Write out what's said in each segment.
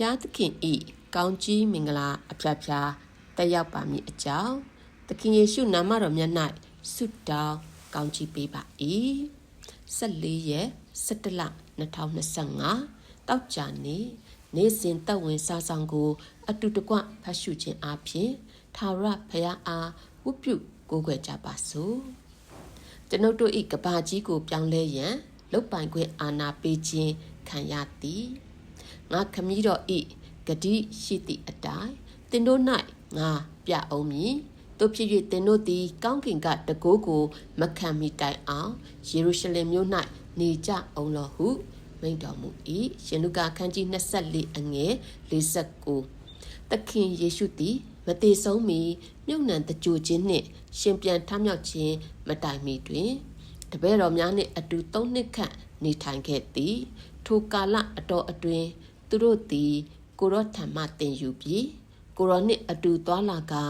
ဖျားသခင်ဤကောင်းကြီးမင်္ဂလာအဖျားဖျားတက်ရောက်ပါမည်အကြောင်းသခင်ယေရှုနာမတော်မြတ်၌ဆုတောင်းကောင်းကြီးပေးပါ၏14ရက်17လ2025တောက်ကြနေ့နေ့စဉ်တက်ဝင်စားဆောင်ကို အတူတကွဖတ်ရှုခြင်းအပြင်ထာဝရဘုရားအားဝတ်ပြုကိုးကွယ်ကြပါစို့ကျွန်ုပ်တို့ဤကဘာကြီးကိုပြောင်းလဲရန်လုတ်ပိုင်ခွင့်အာဏာပေးခြင်းခံရသည် ငါခမည်းတော်ဤဂတိရှိသည့်အတိုင်းသင်တို့၌ငါပြအောင်မည်တို့ဖြစ်၍သင်တို့သည်ကောင်းကင်ကတကိုးကိုမခံမီတိုင်အောင်ယေရုရှလင်မြို့၌နေကြအောင်လောဟုမိန့်တော်မူ၏ရှင်လုကာခန်းကြီး24အငယ်49သခင်ယေရှုသည်မသေးဆုံးမီမြုပ်နှံတကြိုခြင်းနှင့်ရှင်ပြန်ထမြောက်ခြင်းမတိုင်မီတွင် တပည့်တော်များနှင့်အတူသုံးနှစ်ခန့်နေထိုင်ခဲ့သည် ထိုကာလအတော်အတွင်းသူတို့သည် ကိုရောထံမှတင်ယူပြီးကိုရောနှင့်အတူသွားလာကာ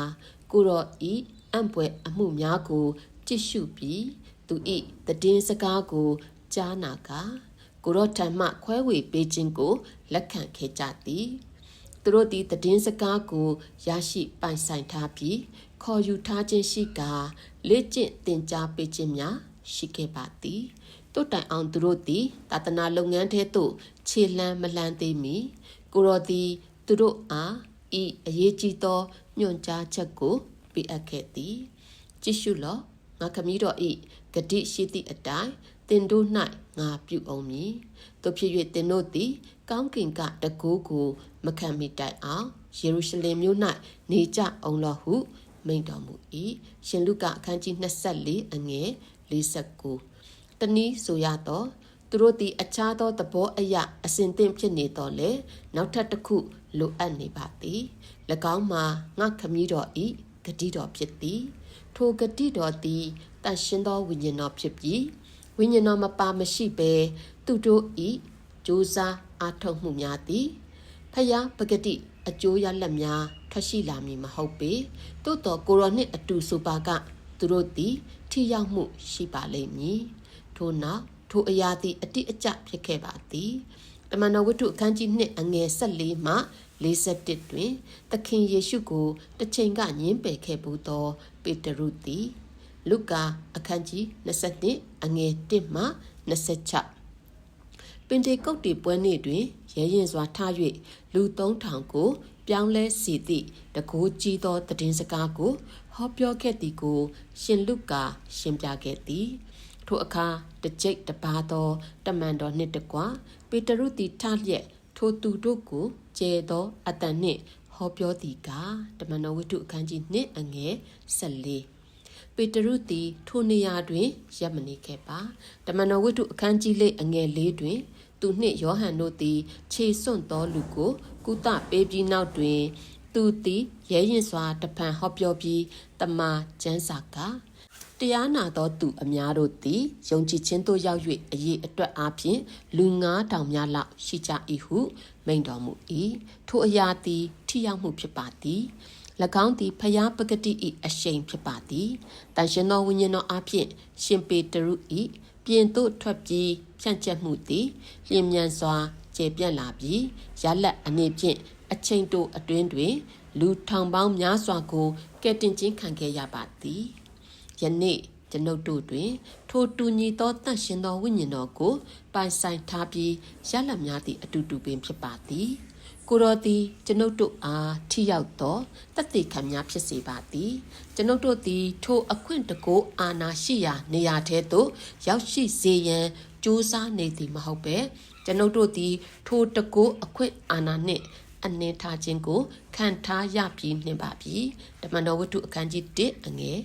ကိုရောဤအံ့ပွဲအမှုများကိုကြည့်ရှုပြီးသူဤတည်င်းစကားကိုကြားနာကာကိုရောထံမှခွဲဝေပေးခြင်းကိုလက်ခံခဲ့ကြသည်သူတို့သည်တည်င်းစကားကိုရရှိပိုင်ဆိုင်ထားပြီးခေါ်ယူထားခြင်းရှိကာလေ့ကျင့်သင်ကြားပေးခြင်းများ ရှိခဲ့ပါသည်တို့တိုင်အောင်သူတို့သည်သာသနာလုပ်ငန်းထဲသို့ခြေလှမ်းမလှမ်းသေးမီကိုရောသည်သူတို့အားဤအရေးကြီးသောညွှန်ကြားချက်ကိုပေးအပ်ခဲ့သည်ကြည့်ရှုလော့ငါခမည်းတော်ဤဂတိရှိသည့်အတိုင်းတင်တို့၌ငါပြုအောင်မည်တို့ဖြစ်၍တင်တို့သည် ကောင်းကင်ကတကူးကို မခံမိတိုင်အောင်ယေရုရှလင်မြို့၌နေကြအောင်လောဟု မိန့်တော်မူ၏ရှင်လုကအခန်းကြီး24အငယ် 49တနည်းဆိုရတော့သူတို့သည်အခြားသောသဘောအယအစဉ်သင့်ဖြစ်နေတော်လေနောက်ထပ်တစ်ခုလိုအပ်နေပါသည်၎င်းမှာငါခမည်းတော်ဤဂတိတော်ဖြစ်သည်ထိုဂတိတော်သည်တန်ရှင်းသောဝိညာဉ်တော်ဖြစ်ပြီးဝိညာဉ်တော်မပါမရှိဘဲသူတို့ဤကြိုးစားအားထုတ်မှုများသည်ဖယားပဂတိအကျိုးရလက်များထွက်ရှိလာမည်မဟုတ်ပေသို့တော်ကိုရောနှင့်အတူဆိုပါက သူတို့သည်ထိရောက်မှုရှိပါလိမ့်မည်ထို့နောက်ထိုအရာသည်အတိအကျဖြစ်ခဲ့ပါသည်တမန်တော်ဝတ္ထုအခန်းကြီး2အငယ်14မှ41တွင် သခင်ယေရှုကိုတစ်ချိန်ကညင်းပယ်ခဲ့ဘူးသောပေတရုသည်လုကာအခန်းကြီး22အငယ်1မှ26ပင်တေကုတ်တီပွဲနေ့တွင်ရဲရင်စွာထား၍လူ3000ကို ပြောင်းလဲစီသည့်တကူကြီးသောတည်င်းစကားကိုဟောပြောခဲ့သည်ကို ရှင်လုကာ ရှင်းပြခဲ့သည်ထိုအခါတကြိတ်တပါသောတမန်တော်နှင့်တကွပေတရုသည်ထလျက်ထိုသူတို့ကိုကျဲသောအတန်နှင့်ဟောပြောသည်ကတမန်တော်ဝိတုအခန်းကြီး2အငယ်14ပေတရုသည်ထိုနေရာတွင်ရပ်မနေခဲ့ပါတမန်တော်ဝိတုအခန်းကြီးလေးအငယ်၄တွင် သူနှင့်ယောဟန်တို့သည် ခြေစွန့်သောလူကိုကုသပေးပြီးနောက်တွင် သူသည်ရဲရင်စွာတဖန်ဟောပြောပြီးတမန်ကျမ်းစာကတရားနာသောသူအများတို့သည်ယုံကြည်ခြင်းသို့ရောက်၍အရေးအတွက်အားဖြင့်လူ9000များလောက်ရှိကြ၏ဟုမိန့်တော်မူ၏ထိုအရာသည်ထိရောက်မှုဖြစ်ပါသည်၎င်းသည်ဖျားပဂတိ၏အရှိန်ဖြစ်ပါသည်တန်ရှင်သောဝိညာဉ်တော်အားဖြင့်ရှင်ပေတရု၏ ပြင်သို့ထွက်ပြီးဖြန့်ကျက်မှုသည်လျင်မြန်စွာကျေပြန့်လာပြီးရလက်အနေဖြင့်အချိန်တိုအတွင်းတွင် လူထောင်ပေါင်းများစွာကိုကဲတင်ချင်းခံခဲ့ရပါသည်ယနေ့ကျွန်ုပ်တို့တွင် ထိုတူညီသောတန့်ရှင်သောဝိညာဉ်တော်ကိုပိုင်ဆိုင်ထားပြီးရလများသည့်အတူတူပင်ဖြစ်ပါသည် ကိုတော်သည်ကျွန်ုပ်တို့အားထိရောက်သောတသက်ခံများဖြစ်စေပါသည်ကျွန်ုပ်တို့သည်ထိုအခွင့်တကိုးအာနာရှိရာနေရာထဲသို့ရောက်ရှိစေရန်ကြိုးစားနေသည်မဟုတ်ပဲကျွန်ုပ်တို့သည်ထိုတကိုးအခွင့်အာနာနှင့်အနေထားခြင်းကိုခံထားရပြီးနှင့်ပါပြီတမန်တော်ဝတ္ထုအခန်းကြီး1အငယ်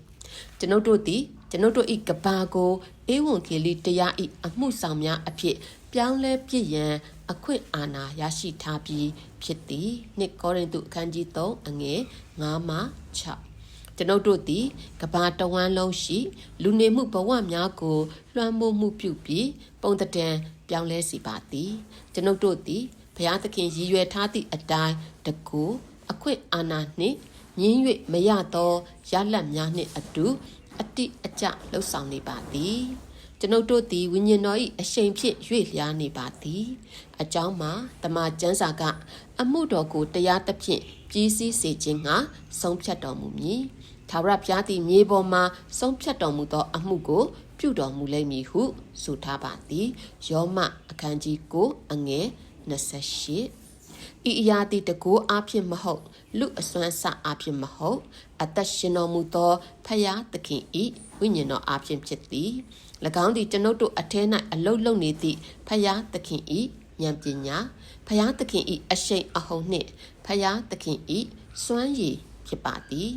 8ကျွန်ုပ်တို့သည်ကျွန်ုပ်တို့၏ကဘာကိုအေဝံဂေလိတရား၏အမှုဆောင်များအဖြစ်ပြောင်းလဲပြည့်ရန် အခွင့်အာဏာရရှိထားပြီးဖြစ်သည်နှစ်ကောရိန္သုအခန်းကြီး3အငယ်9မှ6ကျွန်ုပ်တို့သည်ကဘာတဝမ်းလုံးရှိ လူနေမှုဘဝများကို လွှမ်းမိုးမှုပြုပြီးပုံတံပြောင်းလဲစီပါသည်ကျွန်ုပ်တို့သည်ဘုရားသခင်ရည်ရွယ်ထားသည့်အတိုင်းတကူအခွင့်အာဏာနှင့်ညင်း၍မရသောရလတ်များနှင့်အတူအတိအကျလှုပ်ဆောင်နေပါသည် ကျွန်ုပ်တို့သည်ဝိညာဉ်တော်၏အရှိန်ဖြင့်ရွေ့လျားနေပါသည်အကြောင်းမှာတမန်ကျမ်းစာကအမှုတော်ကိုတရားသဖြင့်ကြီးစည်းစေခြင်းငှာဆုံးဖြတ်တော်မူမည်သာဝရဘုရားသည်မြေပေါ်မှာဆုံးဖြတ်တော်မူသောအမှုကိုပြုတော်မူလိမ့်မည်ဟုဆိုထားပါသည်ယောမအခန်းကြီး9အငယ်28 ဤအရာသည်တကိုးအားဖြင့်မဟုတ် လူအစွမ်းဆအားဖြင့်မဟုတ် အသက်ရှင်တော်မူသောဖယားသခင်ဤဝိညာဉ်တော်အားဖြင့်ဖြစ်သည်၎င်းသည်ကျွန်ုပ်တို့အထဲ၌အလုလုံနေသည့်ဖယားသခင်ဤဉာဏ်ပညာဖယားသခင်ဤအရှိန်အဟုန်နှင့်ဖယားသခင်ဤစွမ်းရည်ဖြစ်ပါသည်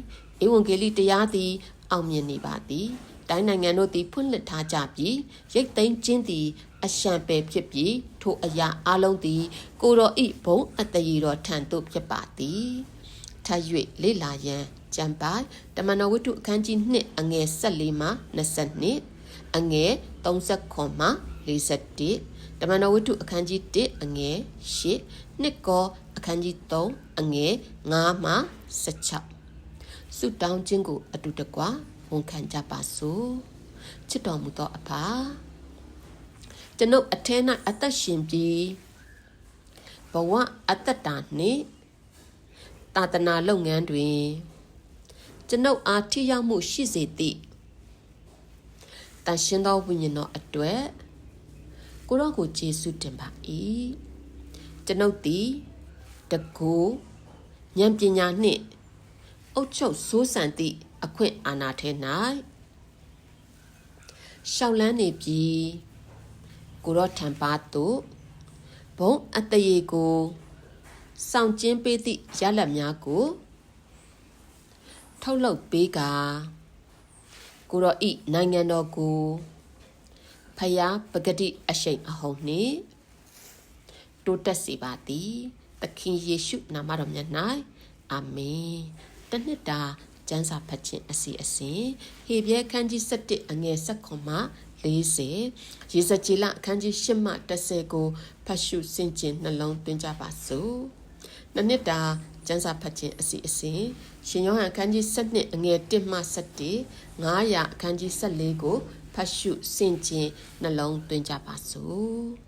ဧဝံဂေလိတရားသည် အောင်မြင်နေပါသည်တိုင်းနိုင်ငံတို့သည်ဖွင့်လှစ်ထားကြပြီးရိတ်သိမ်းခြင်းသည် အရှံပယ်ဖြစ်ပြီးထိုအရာအလုံးသည် ကိုတော်ဤဘုံအတရေတော်ထံသို့ဖြစ်ပါသည်ထပ်၍လေ့လာရန်ကြံပိုင်တမန်တော်ဝတ္ထုအခန်းကြီး2အငယ်14မှ22အငယ်39မှ41တမန်တော်ဝတ္ထုအခန်းကြီး1အငယ်8နှစ်ကောအခန်းကြီး3အငယ်9မှ16ဆုတောင်းခြင်းကိုအတူတကွဝန်ခံကြပါစို့ချစ်တော်မူသောအဖာ ကျွန်ုပ်အထဲ၌အသက်ရှင်ပြီးဘဝအသက်တာနှင့်တာတနာလုပ်ငန်းတွင် ကျွန်ုပ်အားထိရောက်မှုရှိစေသည့်တန်ရှင်သောဝိညာဉ်တော်အတွက်ကိုရောကိုယေရှုတင်ပါ၏ကျွန်ုပ်သည်တကူဉာဏ်ပညာနှင့်အုတ်ချုပ်စိုးစံသည့်အခွင့်အာဏာထဲ၌ရှောက်လန်းနေပြီး ကိုရောထံပါသို့ဘုံအတရေကိုစောင့်ကျင်းပေးသည့်ရလတ်များကိုထုတ်လုပ်ပေးကကိုရောဤနိုင်ငံတော်ကိုဖယားပဂတိအရှိန်အဟုန်နှင့်တိုးတက်စေပါသည်သခင်ယေရှုနာမတော်မြတ်၌အာမင်တနှစ်တာကျမ်းစာဖတ်ခြင်းအစီအစဉ်ဟေပြဲခန်းကြီး7အငယ်7မှ 40ရေစကြည်လအခန်းကြီး8မှ10ကိုဖတ်ရှုဆင်ခြင်နှလုံးသွင်းကြပါစို့နှစ်နှစ်တာကျမ်းစာဖတ်ခြင်းအစီအစဉ်ရှင်ယောဟန်အခန်းကြီး7အငယ်1မှ7 900အခန်းကြီး14ကိုဖတ်ရှုဆင်ခြင်နှလုံးသွင်းကြပါစို့